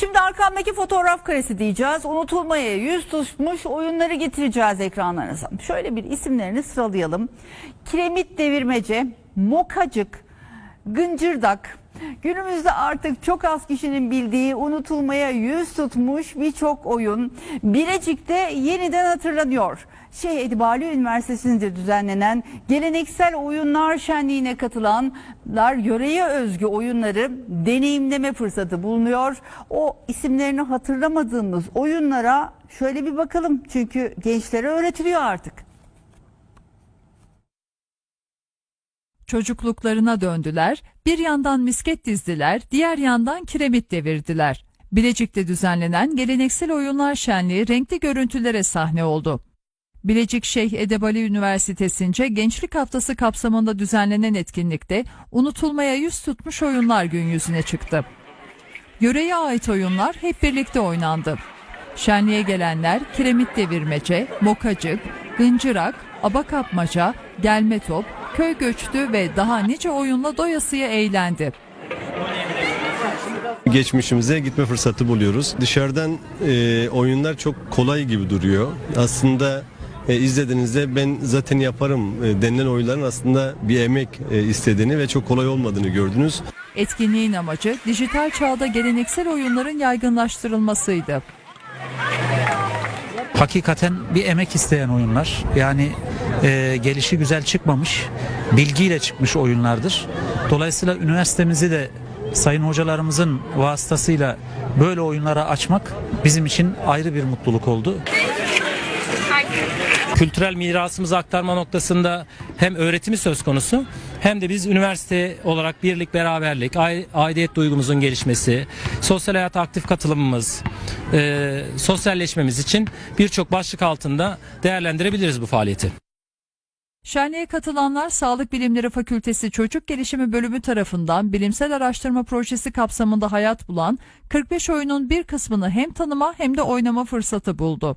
Şimdi arkamdaki fotoğraf karesi diyeceğiz. Unutulmaya yüz tutmuş oyunları getireceğiz ekranlarınıza. Şöyle bir isimlerini sıralayalım. Kiremit devirmece, mokacık, gıncırdak. Günümüzde artık çok az kişinin bildiği unutulmaya yüz tutmuş birçok oyun Bilecik'te yeniden hatırlanıyor. Şeyh Edibali Üniversitesi'nde düzenlenen geleneksel oyunlar şenliğine katılanlar yöreye özgü oyunları deneyimleme fırsatı bulunuyor. O isimlerini hatırlamadığımız oyunlara şöyle bir bakalım çünkü gençlere öğretiliyor artık. Çocukluklarına döndüler, bir yandan misket dizdiler, diğer yandan kiremit devirdiler. Bilecik'te düzenlenen geleneksel oyunlar şenliği renkli görüntülere sahne oldu. Bilecik Şeyh Edebali Üniversitesi'nce Gençlik Haftası kapsamında düzenlenen etkinlikte unutulmaya yüz tutmuş oyunlar gün yüzüne çıktı. Yöreye ait oyunlar hep birlikte oynandı. Şenliğe gelenler kiremit devirmece, mokacık, gıncırak, abakapmaca, gelme top, köy göçtü ve daha nice oyunla doyasıya eğlendi. geçmişimize gitme fırsatı buluyoruz. Dışarıdan e, oyunlar çok kolay gibi duruyor. Aslında e, izlediğinizde ben zaten yaparım e, denilen oyunların aslında bir emek e, istediğini ve çok kolay olmadığını gördünüz. Etkinliğin amacı dijital çağda geleneksel oyunların yaygınlaştırılmasıydı. Hakikaten bir emek isteyen oyunlar. Yani e, gelişi güzel çıkmamış, bilgiyle çıkmış oyunlardır. Dolayısıyla üniversitemizi de sayın hocalarımızın vasıtasıyla böyle oyunlara açmak bizim için ayrı bir mutluluk oldu. kültürel mirasımızı aktarma noktasında hem öğretimi söz konusu hem de biz üniversite olarak birlik, beraberlik, ai- aidiyet duygumuzun gelişmesi, sosyal hayata aktif katılımımız, e, sosyalleşmemiz için birçok başlık altında değerlendirebiliriz bu faaliyeti. Şenliğe katılanlar Sağlık Bilimleri Fakültesi Çocuk Gelişimi Bölümü tarafından bilimsel araştırma projesi kapsamında hayat bulan 45 oyunun bir kısmını hem tanıma hem de oynama fırsatı buldu.